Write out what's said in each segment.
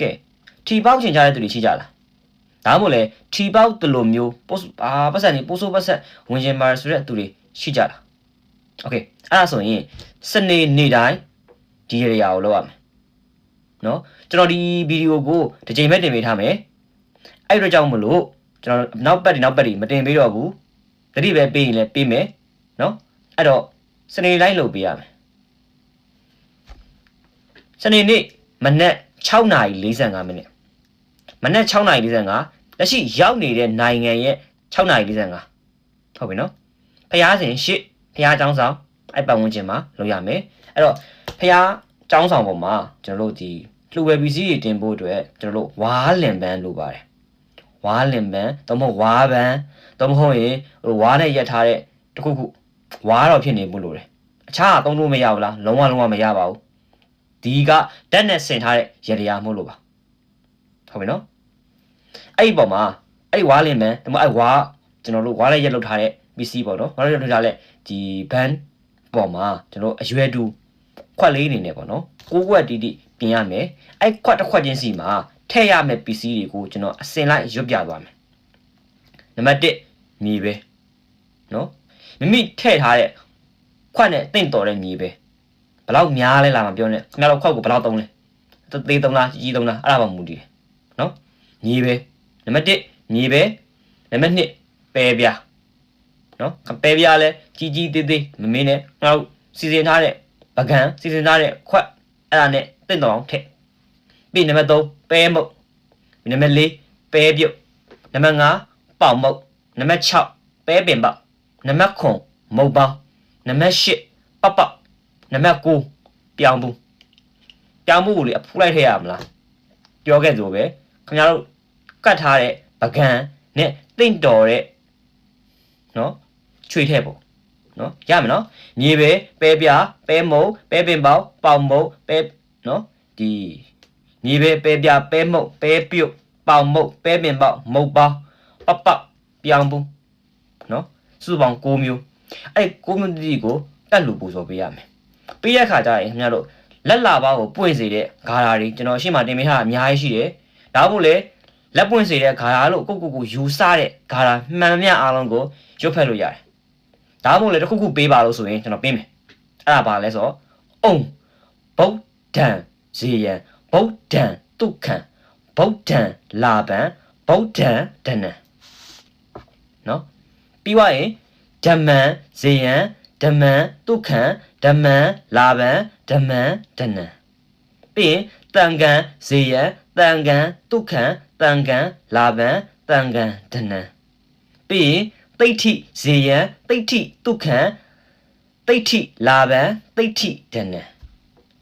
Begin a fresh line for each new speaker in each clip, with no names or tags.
ကဲထီပေါက်ချင်ကြတဲ့သူတွေရှိကြလားဒါမှမဟုတ်လေထီပေါက်တလိုမျိုးပို့အာပတ်စံနေပို့ဆိုးပတ်ဆက်ဝင်ချင်ပါဆိုတဲ့သူတွေရှိကြလားโอเคအဲ့ဒါဆိုရင်စနေနေ့တိုင်းဒီ area ကိုလောက်ရမယ်နော်ကျွန်တော်ဒီဗီဒီယိုကိုတစ်ချိန်မဲ့တင်ပေးထားမယ်အဲ့အတွက်ကြောင့်မလို့ကျွန်တော်နောက်ပတ်ဒီနောက်ပတ်ဒီမတင်ပေးတော့ဘူးတတိပဲပေးရင်လည်းပေးမယ်နော်အဲ့တော့စနေတိုင်းလုပ်ပေးရမယ်စနေနေ့မနက် 6:45မိနစ်မနက်6:45လက်ရှိရောက်နေတဲ့နိုင်ငံရဲ့6:45ဟုတ်ပြီနော်ဖျားစဉ်ရှစ်ဖျားចောင်းဆောင်အဲ့ပတ်ဝန်းကျင်မှာလုပ်ရမယ်အဲ့တော့ဖျားចောင်းဆောင်ပေါ်မှာကျွန်တော်တို့ဒီလှူဝယ်ပစ္စည်းတွေတင်ဖို့အတွက်ကျွန်တော်တို့ဝါလင်ပန်းလိုပါတယ်ဝါလင်ပန်းသို့မဟုတ်ဝါပန်းသို့မဟုတ်ရင်ဟိုဝါနဲ့ရက်ထားတဲ့တခုခုဝါတော့ဖြစ်နေမှုလို့တယ်အခြားကသုံးလို့မရဘူးလားလုံးဝလုံးဝမရပါဘူး ဒီကဓာတ်နဲ့ဆင်ထားတဲ့ရတရားမို့လို့ပါဟုတ်ပြီနော်အဲ့ဒီပေါ်မှာအဲ့ဒီဝါးလင်ပန်းဒါမှမဟုတ်အဲ့ဝါးကျွန်တော်တို့ဝါးနဲ့ရက်လောက်ထားတဲ့ပစ္စည်းပေါ့နော်ဝါးနဲ့ရက်လောက်ထားတဲ့ဒီဘန်ပေါ်မှာကျွန်တော်အရွယ်တူခွက်လေးအနေနဲ့ပေါ့နော်ကိုးခွက်တီးတီးပြင်ရမယ်အဲ့ခွက်တစ်ခွက်ချင်းစီမှာထည့်ရမယ့်ပစ္စည်းတွေကိုကျွန်တော်အစင်လိုက်ရွတ်ပြသွားမယ်နံပါတ်1မြေပဲနော်မိမိထည့်ထားတဲ့ခွက်နဲ့တင့်တော်တဲ့မြေပဲ ဘယ်လောက်များလဲလာမပြောနဲ့ခင်ဗျားတို့ခွက်ကိုဘယ်လောက်သုံးလဲသေးသုံးလားကြီးသုံးလားအဲ့ဒါပါမူတည်တယ်နော်မြေပဲနံပါတ်1မြေပဲနံပါတ်2ပဲပြားနော်ပဲပြားလဲကြီးကြီးသေးသေးမမင်းနဲ့ငါတို့စီစဉ်ထားတဲ့ပကံစီစဉ်ထားတဲ့ခွက်အဲ့ဒါနဲ့တင့်တော်အောင်ထည့်ပြီးနံပါတ်3ပဲမုတ်နံပါတ်4ပဲပြုတ်နံပါတ်5ပေါင်မုတ်နံပါတ်6ပဲပင်ပေါက်နံပါတ်9မုတ်ပေါင်းနံပါတ်8ပပ နံပါတ်9ပြောင်းဘူးပြောင်းဘူးကိုလေအဖူးလိုက်ထည့်ရမလားပြောခဲ့သလိုပဲခင်ဗျားတို့ကတ်ထားတဲ့ပကံနဲ့တင့်တော်တဲ့နော်ချွေထည့်ပေါ့နော်ရမယ်နော်မြေပဲပဲပြားပဲမုတ်ပဲပင်ပေါက်ပေါင်မုတ်ပဲနော်ဒီမြေပဲပဲပြားပဲမုတ်ပဲပြုတ်ပေါင်မုတ်ပဲပင်ပေါက်မုတ်ပေါင်းပပပြောင်းဘူးနော်စုစုပေါင်း6မျိုးအဲ့6မျိုးတိကိုတက်လူပူဇော်ပေးရမယ် ပြီးတဲ့အခါကျရင်ခင်ဗျားတို့လက်လာပါကိုပွင့်စေတဲ့ဂါရာတွေကျွန်တော်ရှေ့မှာတင်ပေးထားတာအများကြီးရှိတယ်ဒါမှမဟုတ်လေလက်ပွင့်စေတဲ့ဂါရာလို့ကိုကိုကိုယူဆတဲ့ဂါရာမှန်မြအားလုံးကိုရွတ်ဖက်လို့ရတယ်ဒါမှမဟုတ်လေတစ်ခုခုပေးပါလို့ဆိုရင်ကျွန်တော်ပေးမယ်အဲ့ဒါပါလဲဆိုတော့အုံဗုဒ္ဓံဇေယံဗုဒ္ဓံဒုက္ခံဗုဒ္ဓံလာဗံဗုဒ္ဓံဒနံနော်ပြီးသွားရင်ဓမ္မံဇေယံ ဓမ္မံဒုက္ခံဓမ္မံလာဗံဓမ္မံဒနံပြီးရင်တန်ကံဇေယံတန်ကံဒုက္ခံတန်ကံလာဗံတန်ကံဒနံပြီးရင်တိဋ္ဌိဇေယံတိဋ္ဌိဒုက္ခံတိဋ္ဌိလာဗံတိဋ္ဌိဒနံ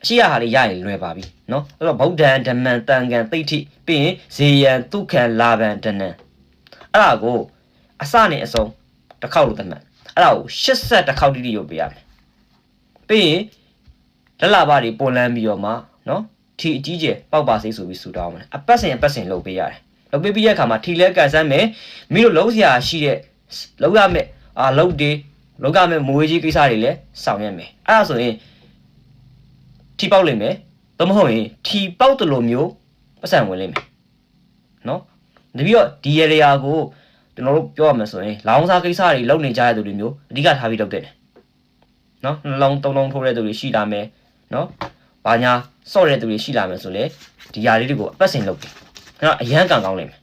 အရှိရဟာလေးရရင်လွယ်ပါပြီเนาะအဲ့တော့ဗုဒ္ဓံဓမ္မံတန်ကံတိဋ္ဌိပြီးရင်ဇေယံဒုက္ခံလာဗံဒနံအဲ့ဒါကိုအစနဲ့အဆုံးတစ်ခေါက်လို့သတ်မှတ် အဲ့ဒါကို82ခေါက်တိတိရုပ်ပေးရမယ်ပြီးရင်လက်လာပါတွေပွန်လန်းပြီးတော့မှနော်ထီအကြီးကျယ်ပေါက်ပါစေဆိုပြီးဆူတောင်းမယ်အပတ်စဉ်အပတ်စဉ်လုပ်ပေးရတယ်လုပ်ပေးပြီးတဲ့အခါမှာထီလဲကန်ဆန်းမယ်မိတို့လုံးစရာရှိတဲ့လုံးရမယ်အာလုံးတွေလုံးရမယ်မွေးကြီးကိစ္စတွေလည်းဆောင်ရမယ်အဲ့ဒါဆိုရင်ထီပေါက်လိမ့်မယ်သို့မဟုတ်ရင်ထီပေါက်တလို့မျိုးပတ်စံဝင်လိမ့်မယ်နော်ဒါပြီးတော့ဒီရေရာကို ကျွန်တော်တို့ပြောရမယ်ဆိုရင်လောင်းစားကိစ္စတွေလုပ်နေကြတဲ့သူတွေမျိုးအဓိကထားပြီးလုပ်တဲ့တယ်နော်နှလုံးသုံးလုံးထိုးတဲ့သူတွေရှိလာမယ်နော်ဘာညာစော့တဲ့သူတွေရှိလာမယ်ဆိုလေဒီຢာလေးတွေကိုအပတ်စဉ်လုပ်တယ်အဲ့တော့အရန်ကန်ကောင်းလိမ့်မယ်